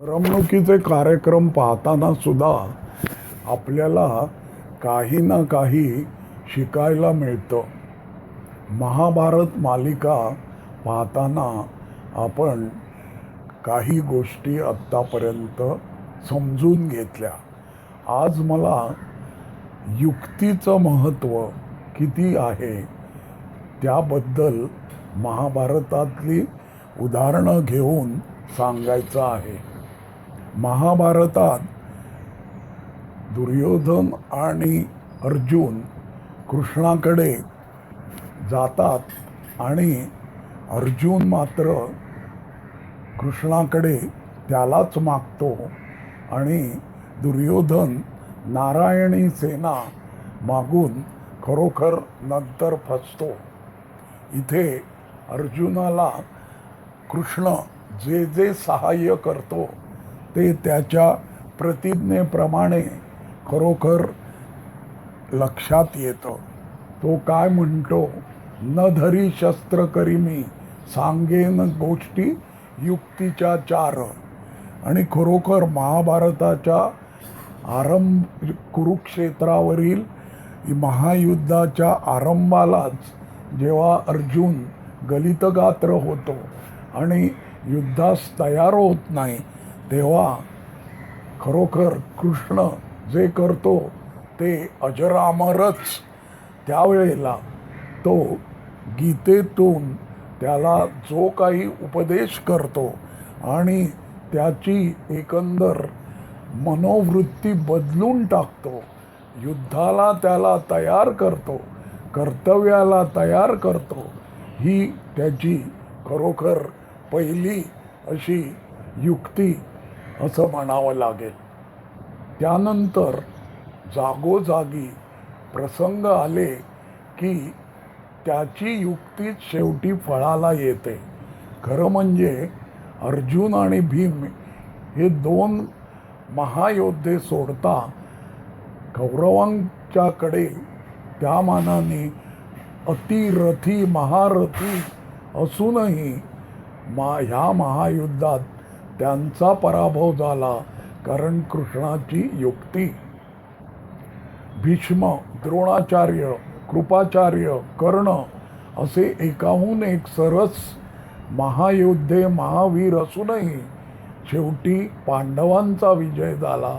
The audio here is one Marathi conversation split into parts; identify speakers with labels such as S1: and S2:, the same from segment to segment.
S1: करमणुकीचे कार्यक्रम पाहताना सुद्धा आपल्याला काही ना काही शिकायला मिळतं. महाभारत मालिका पाहताना आपण काही गोष्टी आत्तापर्यंत समजून घेतल्या. आज मला युक्तीचं महत्त्व किती आहे त्याबद्दल महाभारतातली उदाहरणं घेऊन सांगायचं आहे. महाभारतात दुर्योधन आणि अर्जुन कृष्णाकडे जातात आणि अर्जुन मात्र कृष्णाकडे त्यालाच मागतो आणि दुर्योधन नारायणी सेना मागून खरोखर नंतर फसतो. इथे अर्जुनाला कृष्ण जे जे सहाय्य करतो ते त्याच्या प्रतिज्ञेप्रमाणे खरोखर लक्षात येतं. तो काय म्हणतो? न धरी शस्त्र करी मी सांगेन गोष्टी युक्तीच्या चार. आणि खरोखर महाभारताच्या आरंभ कुरुक्षेत्रावरील महायुद्धाच्या आरंभालाच जेव्हा अर्जुन गलितगात्र होतो आणि युद्धास तयार होत नाही तेव्हा खरोखर कृष्ण जे करतो ते अजरामरच. त्यावेळेला तो गीतेतून त्याला जो काही उपदेश करतो आणि त्याची एकंदर मनोवृत्ती बदलून टाकतो युद्धाला त्याला तयार करतो कर्तव्याला तयार करतो ही त्याची खरोखर पहिली अशी युक्ती असं म्हणावं लागेल. त्यानंतर जागोजागी प्रसंग आले की त्याची युक्ती शेवटी फळाला येते. खरं म्हणजे अर्जुन आणि भीम हे दोन महायोद्धे सोडता कौरवांच्याकडे त्या मानाने अतिरथी महारथी असूनही मा ह्या महायुद्धात त्यांचा पराभव झाला कारण कृष्णाची युक्ती. भीष्म द्रोणाचार्य कृपाचार्य कर्ण असे एकाहून एक सरस महायोद्धे महावीर असूनही शेवटी पांडवांचा विजय झाला.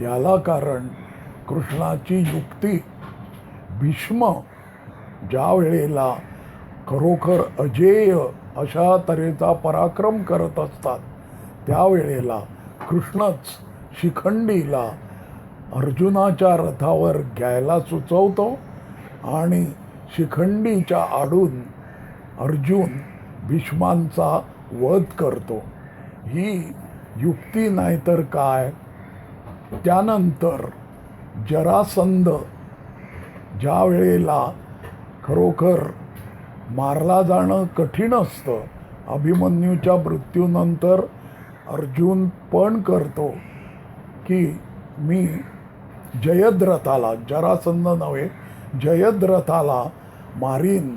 S1: याला कारण कृष्णाची युक्ती. भीष्म ज्या वेळेला खरोखर अजेय अशा तऱ्हेचा पराक्रम करत असतात त्यावेळेला कृष्णच शिखंडीला अर्जुनाच्या रथावर घ्यायला सुचवतो आणि शिखंडीच्या आडून अर्जुन भीष्मांचा वध करतो. ही युक्ती नाहीतर काय? त्यानंतर जरासंध ज्या वेळेला खरोखर मारला जाणं कठीण असतं अभिमन्यूच्या मृत्यूनंतर अर्जुन पण करतो की मी जयद्रथाला जरासंध नव्हे जयद्रथाला मारीन.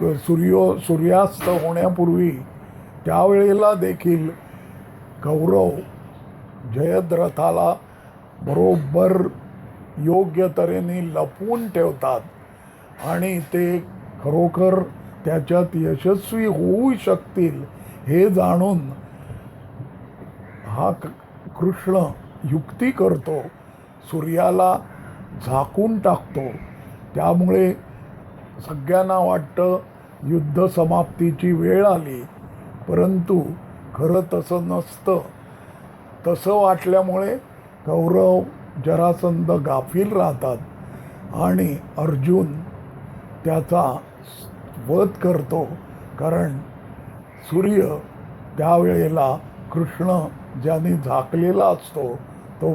S1: क- सूर्यो सूर्यास्त होण्यापूर्वी त्यावेळेला देखील कौरव जयद्रथाला बरोबर योग्य तऱ्हेने लपवून ठेवतात आणि ते खरोखर त्याच्यात यशस्वी होऊ शकतील हे जाणून हा क- कृष्ण युक्ती करतो सूर्याला झाकून टाकतो. त्यामुळे सगळ्यांना वाटतं युद्ध समाप्तीची वेळ आली. परंतु खरं तसं नसतं. तसं वाटल्यामुळे कौरव जरासंध गाफील राहतात आणि अर्जुन त्याचा वध करतो. कारण सूर्य त्यावेळेला कृष्ण ज्याने झाकलेला असतो तो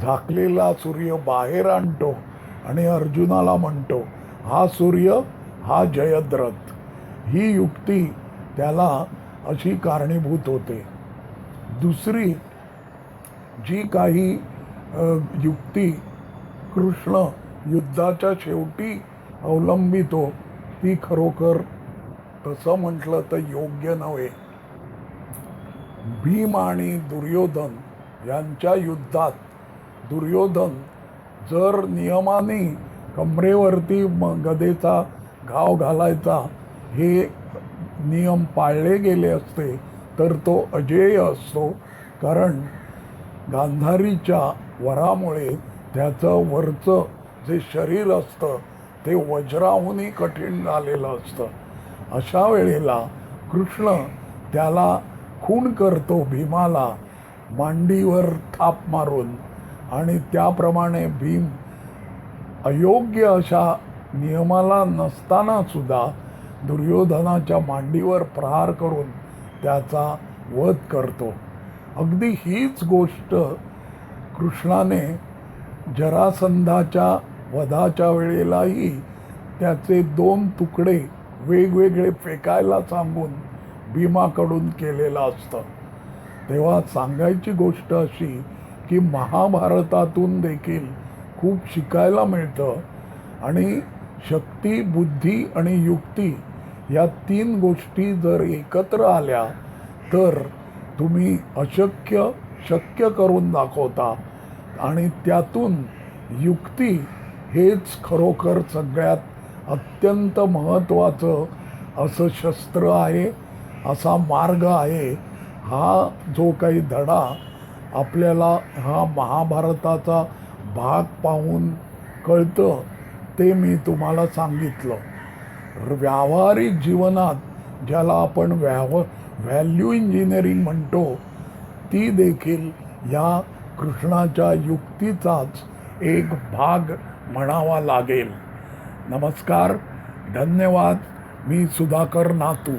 S1: झाकलेला सूर्य बाहेर आणतो आणि अर्जुनाला म्हणतो हा सूर्य हा जयद्रथ. ही युक्ती त्याला अशी कारणीभूत होते. दुसरी जी काही युक्ती कृष्ण युद्धाच्या शेवटी अवलंबितो ती खरोखर तसं म्हटलं तर योग्य नव्हे. भीम आणि दुर्योधन यांच्या युद्धात दुर्योधन जर नियमाने कमरेवरती म गदेचा घाव घालायचा हे नियम पाळले गेले असते तर तो अजेय असतो. कारण गांधारीच्या वरामुळे त्याचं वरचं जे शरीर असतं ते वज्राहूनही कठीण झालेलं असतं. अशा वेळेला कृष्ण त्याला खून करतो भीमाला मांडीवर थाप मारून. आणि त्याप्रमाणे भीम अयोग्य अशा नियमाला नसताना सुद्धा दुर्योधनाच्या मांडीवर प्रहार करून त्याचा वध करतो. अगदी हीच गोष्ट कृष्णाने जरासंधाच्या वधाच्या वेळेलाही त्याचे दोन तुकडे वेगवेगळे फेकायला सांगून भीमाकडून केलेलं असतं. तेव्हा सांगायची गोष्ट अशी की महाभारतातून देखील खूप शिकायला मिळतं. आणि शक्ती बुद्धी आणि युक्ती या तीन गोष्टी जर एकत्र आल्या तर तुम्ही अशक्य शक्य करून दाखवता. आणि त्यातून युक्ती हेच खरोखर सगळ्यात अत्यंत महत्त्वाचं असं शस्त्र आहे. असा मार्ग आहे. हा जो काही धडा आपल्याला हा महाभारताचा भाग पाहून कळतं ते मी तुम्हाला सांगितलं. व्यावहारिक जीवनात ज्याला आपण व्याव व्हॅल्यू इंजिनिअरिंग म्हणतो ती देखील या कृष्णाच्या युक्तीचाच एक भाग म्हणावा लागेल. नमस्कार धन्यवाद. मी सुधाकर नातू.